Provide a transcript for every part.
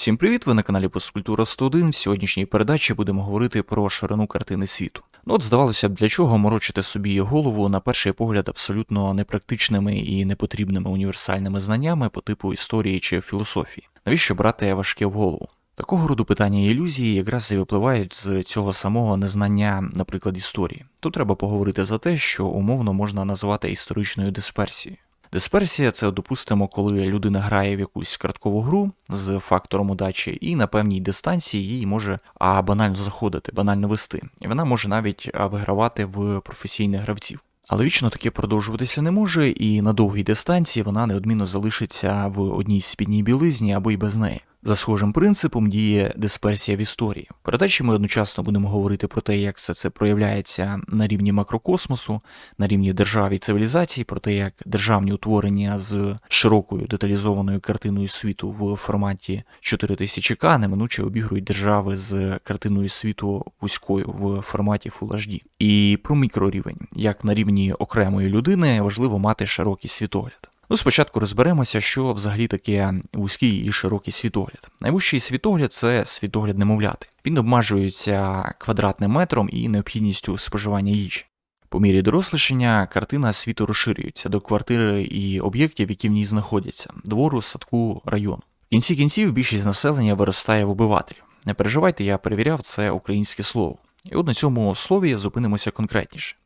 Всім привіт! Ви на каналі Постскультура 101. В сьогоднішній передачі будемо говорити про ширину картини світу. Ну от здавалося б, для чого морочити собі голову на перший погляд абсолютно непрактичними і непотрібними універсальними знаннями по типу історії чи філософії. Навіщо брати важке в голову? Такого роду питання ілюзії якраз і випливають з цього самого незнання, наприклад, історії. Тут треба поговорити за те, що умовно можна назвати історичною дисперсією. Дисперсія це, допустимо, коли людина грає в якусь карткову гру з фактором удачі, і на певній дистанції їй може а банально заходити, банально вести. І вона може навіть вигравати в професійних гравців. Але вічно таке продовжуватися не може, і на довгій дистанції вона неодмінно залишиться в одній спідній білизні або й без неї. За схожим принципом діє дисперсія в історії. Передачі ми одночасно будемо говорити про те, як все це проявляється на рівні макрокосмосу, на рівні держав і цивілізацій, про те, як державні утворення з широкою деталізованою картиною світу в форматі 4000К неминуче обігрують держави з картиною світу вузькою в форматі Full HD. І про мікрорівень, як на рівні окремої людини важливо мати широкий світогляд. Ну, спочатку розберемося, що взагалі таке вузький і широкий світогляд. Найвищий світогляд це світогляд немовляти. Він обмежується квадратним метром і необхідністю споживання їжі. По мірі дорослішання картина світу розширюється до квартири і об'єктів, які в ній знаходяться, двору, садку, району. В кінці кінців більшість населення виростає в обивателів. Не переживайте, я перевіряв це українське слово. І от на цьому слові зупинимося конкретніше.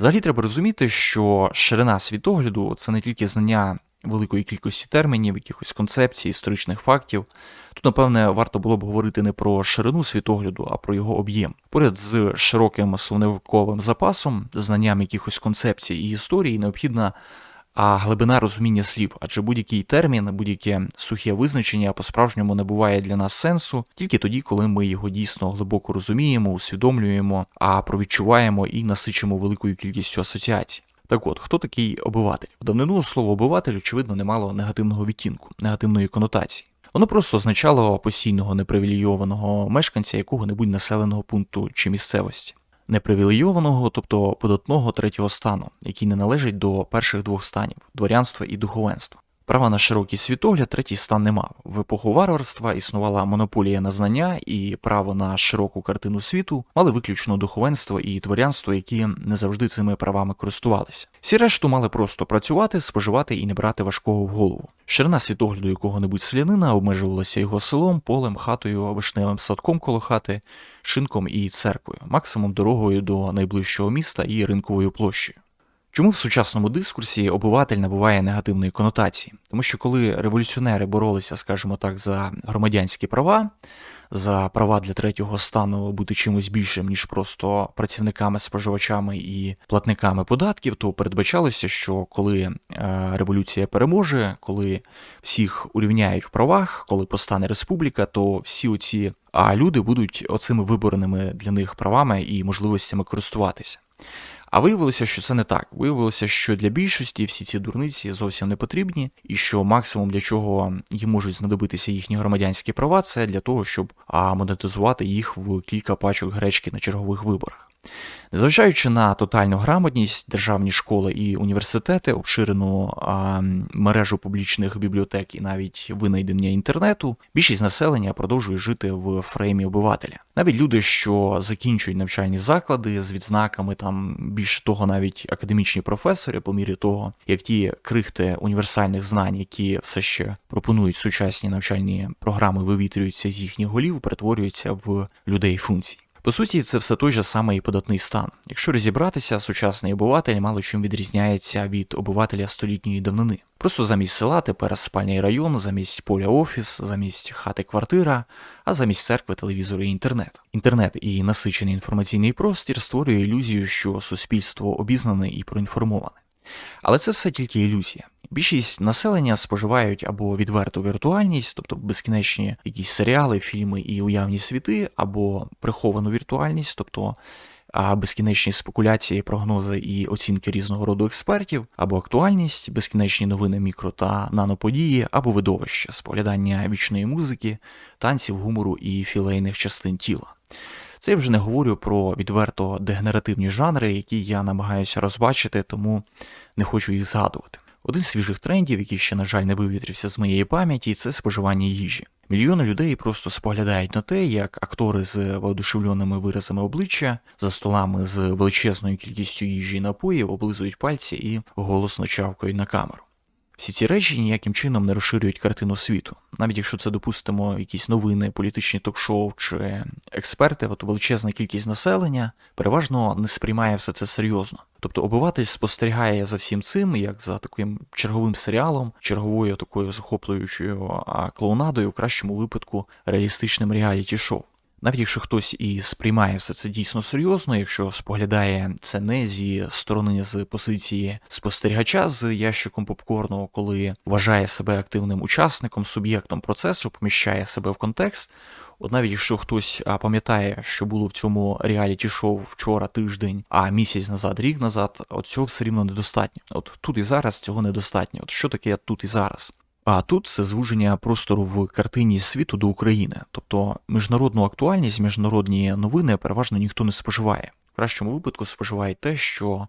Взагалі треба розуміти, що ширина світогляду це не тільки знання великої кількості термінів, якихось концепцій, історичних фактів. Тут, напевне, варто було б говорити не про ширину світогляду, а про його об'єм. Поряд з широким словниковим запасом, знанням якихось концепцій і історії, необхідна а глибина розуміння слів, адже будь-який термін, будь-яке сухе визначення по-справжньому не буває для нас сенсу тільки тоді, коли ми його дійсно глибоко розуміємо, усвідомлюємо, а провідчуваємо і насичимо великою кількістю асоціацій. Так от, хто такий обиватель? В давнину слово обиватель, очевидно, не мало негативного відтінку, негативної конотації. Воно просто означало постійного непривілейованого мешканця якого-небудь населеного пункту чи місцевості непривілейованого, тобто податного третього стану, який не належить до перших двох станів дворянства і духовенства. Права на широкий світогляд третій стан не мав. В епоху варварства існувала монополія на знання і право на широку картину світу мали виключно духовенство і дворянство, які не завжди цими правами користувалися. Всі решту мали просто працювати, споживати і не брати важкого в голову. Ширина світогляду якого-небудь селянина обмежувалася його селом, полем, хатою, вишневим садком коло хати, шинком і церквою, максимум дорогою до найближчого міста і ринковою площею. Чому в сучасному дискурсі обиватель набуває негативної конотації? Тому що коли революціонери боролися, скажімо так, за громадянські права, за права для третього стану бути чимось більшим, ніж просто працівниками, споживачами і платниками податків, то передбачалося, що коли е, революція переможе, коли всіх урівняють в правах, коли постане республіка, то всі оці люди будуть оцими вибореними для них правами і можливостями користуватися. А виявилося, що це не так. Виявилося, що для більшості всі ці дурниці зовсім не потрібні, і що максимум для чого їм можуть знадобитися їхні громадянські права, це для того, щоб монетизувати їх в кілька пачок гречки на чергових виборах. Незважаючи на тотальну грамотність, державні школи і університети, обширену а, мережу публічних бібліотек і навіть винайдення інтернету, більшість населення продовжує жити в фреймі обивателя. Навіть люди, що закінчують навчальні заклади з відзнаками, там більше того, навіть академічні професори, по мірі того, як ті крихти універсальних знань, які все ще пропонують сучасні навчальні програми, вивітрюються з їхніх голів, перетворюються в людей функцій. По суті, це все той же самий податний стан. Якщо розібратися, сучасний обиватель мало чим відрізняється від обивателя столітньої давнини. Просто замість села тепер спальний район, замість поля офіс, замість хати квартира, а замість церкви телевізору і інтернет. Інтернет і насичений інформаційний простір створює ілюзію, що суспільство обізнане і проінформоване. Але це все тільки ілюзія. Більшість населення споживають або відверту віртуальність, тобто безкінечні якісь серіали, фільми і уявні світи, або приховану віртуальність, тобто безкінечні спекуляції, прогнози і оцінки різного роду експертів, або актуальність, безкінечні новини мікро та наноподії, або видовище, споглядання вічної музики, танців, гумору і філейних частин тіла. Це я вже не говорю про відверто дегенеративні жанри, які я намагаюся розбачити, тому не хочу їх згадувати. Один з свіжих трендів, який ще, на жаль, не вивітрився з моєї пам'яті, це споживання їжі. Мільйони людей просто споглядають на те, як актори з воодушевленими виразами обличчя за столами з величезною кількістю їжі і напоїв облизують пальці і голосно чавкають на камеру. Всі ці речі ніяким чином не розширюють картину світу. Навіть якщо це допустимо якісь новини, політичні ток-шоу чи експерти, от величезна кількість населення переважно не сприймає все це серйозно. Тобто обиватель спостерігає за всім цим, як за таким черговим серіалом, черговою такою захоплюючою клоунадою, в кращому випадку реалістичним реаліті-шоу. Навіть якщо хтось і сприймає все це дійсно серйозно, якщо споглядає це не зі сторони з позиції спостерігача з ящиком попкорну, коли вважає себе активним учасником, суб'єктом процесу, поміщає себе в контекст. От навіть якщо хтось пам'ятає, що було в цьому реаліті шоу вчора тиждень, а місяць назад, рік назад, от цього все рівно недостатньо. От тут і зараз цього недостатньо. От що таке тут і зараз? А тут це звуження простору в картині світу до України, тобто міжнародну актуальність, міжнародні новини переважно ніхто не споживає. В кращому випадку споживає те, що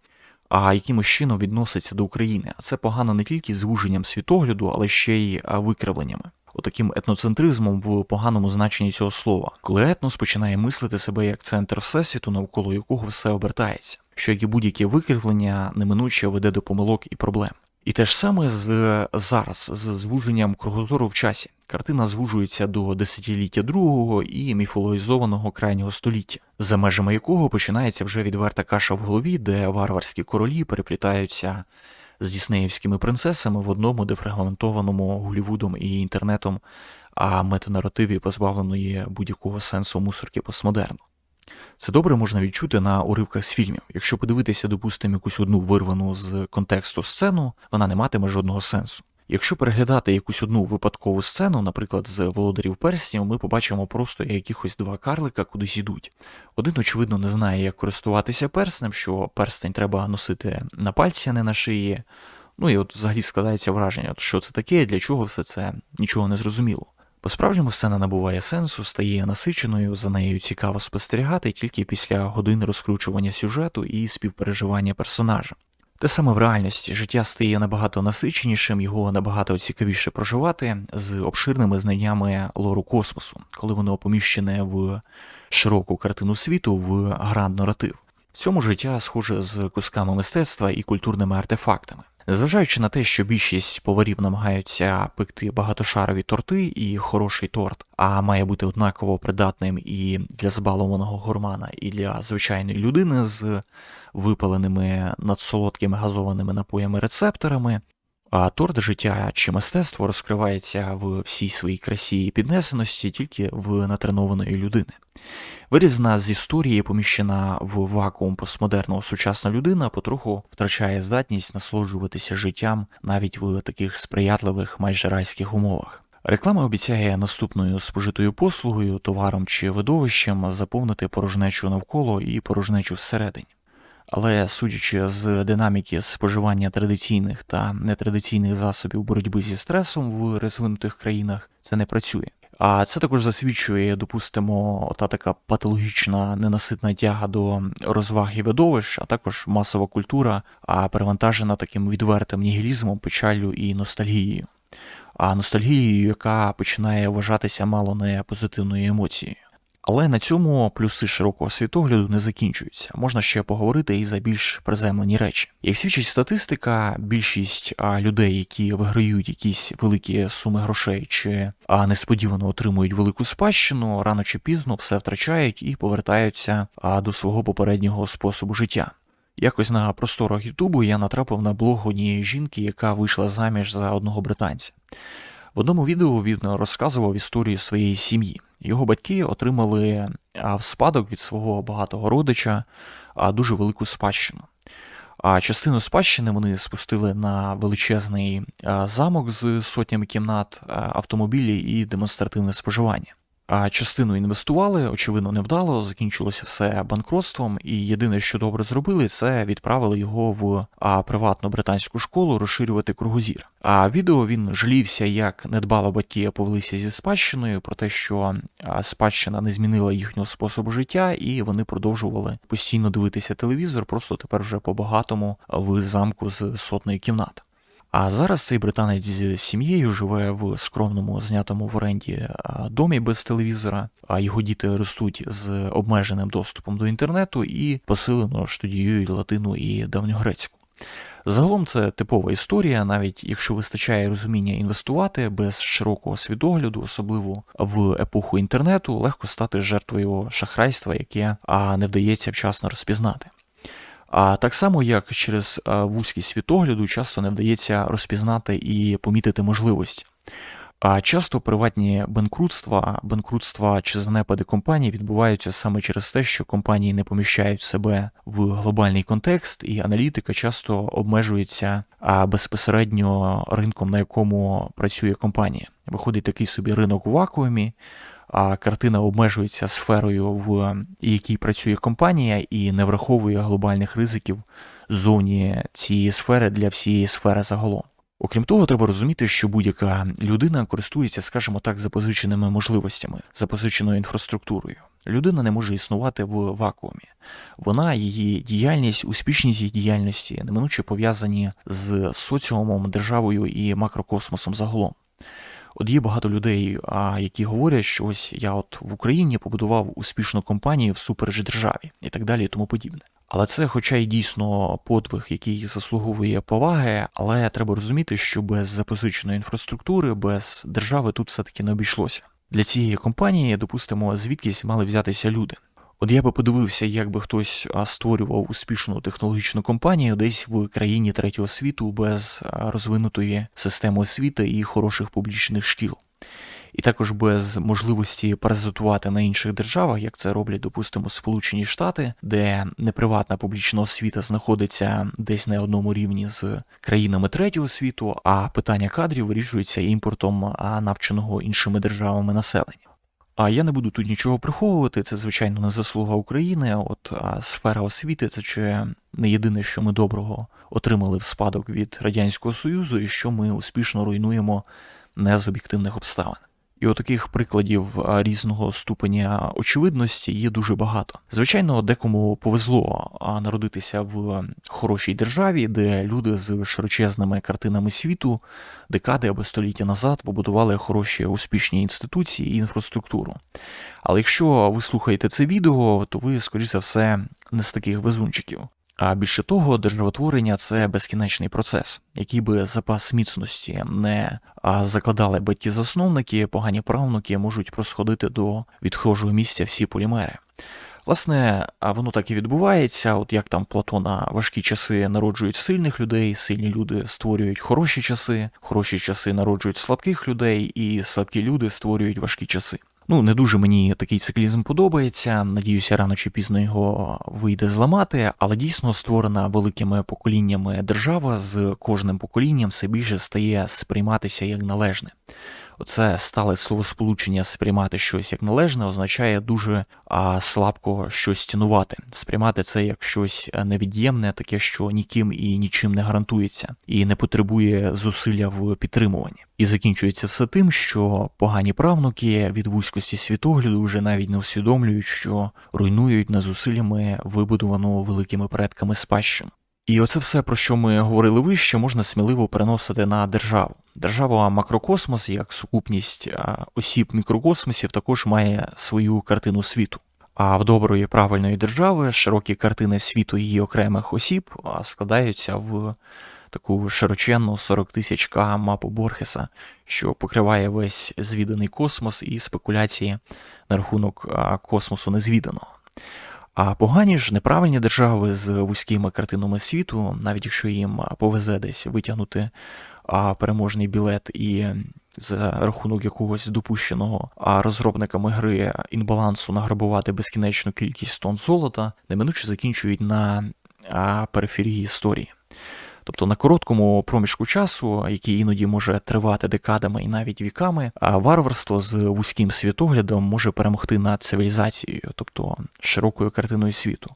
а якимось чином відноситься до України. А це погано не тільки звуженням світогляду, але ще й викривленнями. Отаким етноцентризмом в поганому значенні цього слова, коли етнос починає мислити себе як центр всесвіту, навколо якого все обертається, що як і будь-яке викривлення неминуче веде до помилок і проблем. І те ж саме з зараз, з звуженням кругозору в часі. Картина звужується до десятиліття другого і міфологізованого крайнього століття, за межами якого починається вже відверта каша в голові, де варварські королі переплітаються з діснеївськими принцесами в одному дефрагментованому Голлівудом і інтернетом, а метанаративі позбавленої будь-якого сенсу мусорки постмодерну. Це добре можна відчути на уривках з фільмів. Якщо подивитися, допустимо, якусь одну вирвану з контексту сцену, вона не матиме жодного сенсу. Якщо переглядати якусь одну випадкову сцену, наприклад, з володарів перснів, ми побачимо просто якихось два карлика кудись ідуть. Один, очевидно, не знає, як користуватися перснем, що перстень треба носити на пальці, а не на шиї. Ну і от взагалі складається враження, що це таке, для чого все це нічого не зрозуміло. По-справжньому сцена набуває сенсу, стає насиченою, за нею цікаво спостерігати тільки після годин розкручування сюжету і співпереживання персонажа. Те саме в реальності життя стає набагато насиченішим, його набагато цікавіше проживати з обширними знаннями лору космосу, коли воно поміщене в широку картину світу в гранд наратив. В цьому життя схоже з кусками мистецтва і культурними артефактами. Незважаючи на те, що більшість поварів намагаються пекти багатошарові торти і хороший торт, а має бути однаково придатним і для збалованого гурмана, і для звичайної людини з випаленими надсолодкими газованими напоями рецепторами, а торт життя чи мистецтво розкривається в всій своїй красі і піднесеності тільки в натренованої людини. Вирізана з історії, поміщена в вакуум постмодерного сучасна людина, потроху втрачає здатність насолоджуватися життям навіть в таких сприятливих майже райських умовах. Реклама обіцяє наступною спожитою послугою, товаром чи видовищем заповнити порожнечу навколо і порожнечу всередині. Але судячи з динаміки споживання традиційних та нетрадиційних засобів боротьби зі стресом в розвинутих країнах, це не працює. А це також засвідчує, допустимо, та така патологічна ненаситна тяга до розваг і видовищ, а також масова культура, а перевантажена таким відвертим нігілізмом, печаллю і ностальгією. А ностальгією, яка починає вважатися мало не позитивною емоцією. Але на цьому плюси широкого світогляду не закінчуються. Можна ще поговорити і за більш приземлені речі. Як свідчить статистика, більшість людей, які виграють якісь великі суми грошей чи несподівано отримують велику спадщину, рано чи пізно все втрачають і повертаються до свого попереднього способу життя. Якось на просторах Ютубу я натрапив на блог однієї жінки, яка вийшла заміж за одного британця. В одному відео він розказував історію своєї сім'ї. Його батьки отримали в спадок від свого багатого родича дуже велику спадщину. А частину спадщини вони спустили на величезний замок з сотнями кімнат, автомобілі і демонстративне споживання. Частину інвестували, очевидно, невдало, закінчилося все банкротством, і єдине, що добре зробили, це відправили його в приватну британську школу розширювати кругозір. А відео він жалівся, як недбало батьки повелися зі спадщиною, про те, що спадщина не змінила їхнього способу життя, і вони продовжували постійно дивитися телевізор, просто тепер вже по-багатому в замку з сотної кімнат. А зараз цей британець з сім'єю живе в скромному знятому в оренді домі без телевізора, а його діти ростуть з обмеженим доступом до інтернету і посилено студіюють латину і давньогрецьку. Загалом це типова історія, навіть якщо вистачає розуміння інвестувати без широкого свідогляду, особливо в епоху інтернету, легко стати жертвою шахрайства, яке не вдається вчасно розпізнати. А так само, як через вузький світогляду часто не вдається розпізнати і помітити можливості. А часто приватні банкрутства, банкрутства чи занепади компаній відбуваються саме через те, що компанії не поміщають себе в глобальний контекст, і аналітика часто обмежується безпосередньо ринком, на якому працює компанія. Виходить такий собі ринок у вакуумі, а картина обмежується сферою, в якій працює компанія, і не враховує глобальних ризиків зовні цієї сфери для всієї сфери загалом. Окрім того, треба розуміти, що будь-яка людина користується, скажімо так, запозиченими можливостями, запозиченою інфраструктурою. Людина не може існувати в вакуумі. Вона, її діяльність, успішність її діяльності неминуче пов'язані з соціумом, державою і макрокосмосом загалом. От є багато людей, які говорять, що ось я от в Україні побудував успішну компанію в супереч державі і так далі, і тому подібне. Але це, хоча й дійсно подвиг, який заслуговує поваги, але треба розуміти, що без запозиченої інфраструктури, без держави тут все-таки не обійшлося. Для цієї компанії, допустимо, звідкись мали взятися люди. От я би подивився, як би хтось створював успішну технологічну компанію десь в країні третього світу без розвинутої системи освіти і хороших публічних шкіл і також без можливості паразитувати на інших державах, як це роблять, допустимо, Сполучені Штати, де неприватна публічна освіта знаходиться десь на одному рівні з країнами третього світу, а питання кадрів вирішується імпортом навченого іншими державами населення. А я не буду тут нічого приховувати, це, звичайно, не заслуга України. От а сфера освіти це чи не єдине, що ми доброго отримали в спадок від Радянського Союзу, і що ми успішно руйнуємо не з об'єктивних обставин. І отаких прикладів різного ступеня очевидності є дуже багато. Звичайно, декому повезло народитися в хорошій державі, де люди з широчезними картинами світу декади або століття назад побудували хороші успішні інституції і інфраструктуру. Але якщо ви слухаєте це відео, то ви, скоріше за все, не з таких везунчиків. А більше того, державотворення це безкінечний процес, який би запас міцності не закладали би ті засновники, погані правнуки можуть просходити до відхожого місця всі полімери. Власне, воно так і відбувається, от як там Платона важкі часи народжують сильних людей, сильні люди створюють хороші часи, хороші часи народжують слабких людей, і слабкі люди створюють важкі часи. Ну, не дуже мені такий циклізм подобається. Надіюся, рано чи пізно його вийде зламати, але дійсно створена великими поколіннями держава з кожним поколінням все більше стає сприйматися як належне. Оце стале словосполучення сприймати щось як належне означає дуже а, слабко щось цінувати. Сприймати це як щось невід'ємне, таке, що ніким і нічим не гарантується, і не потребує зусилля в підтримуванні. І закінчується все тим, що погані правнуки від вузькості світогляду вже навіть не усвідомлюють, що руйнують на зусиллями вибудовану великими предками спадщину. І оце все, про що ми говорили вище, можна сміливо переносити на державу. Держава макрокосмос, як сукупність осіб мікрокосмосів, також має свою картину світу. А в доброї правильної держави широкі картини світу її окремих осіб складаються в таку широченну 40 тисяч К мапу Борхеса, що покриває весь звіданий космос і спекуляції на рахунок космосу незвіданого. А погані ж неправильні держави з вузькими картинами світу, навіть якщо їм повезе десь витягнути переможний білет і за рахунок якогось допущеного розробниками гри інбалансу награбувати безкінечну кількість тонн золота, неминуче закінчують на периферії історії. Тобто на короткому проміжку часу, який іноді може тривати декадами і навіть віками, варварство з вузьким світоглядом може перемогти над цивілізацією, тобто широкою картиною світу.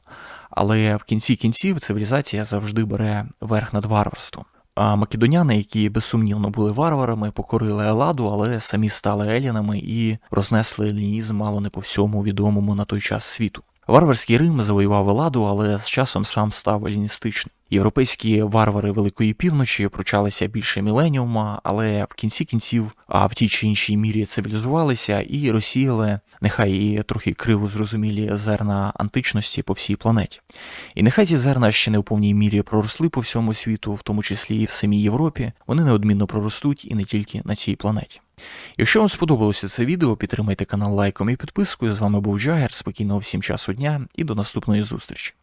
Але в кінці кінців цивілізація завжди бере верх над варварством. А македоняни, які безсумнівно були варварами, покорили Еладу, але самі стали елінами і рознесли елінізм мало не по всьому відомому на той час світу. Варварський Рим завоював Еладу, але з часом сам став еліністичним. Європейські варвари Великої Півночі пручалися більше міленіума, але в кінці кінців, а в тій чи іншій мірі цивілізувалися і розсіяли, нехай і трохи криво зрозумілі зерна античності по всій планеті. І нехай ці зерна ще не в повній мірі проросли по всьому світу, в тому числі і в самій Європі, вони неодмінно проростуть і не тільки на цій планеті. Якщо вам сподобалося це відео, підтримайте канал лайком і підпискою. З вами був Джагер. Спокійного всім часу дня і до наступної зустрічі.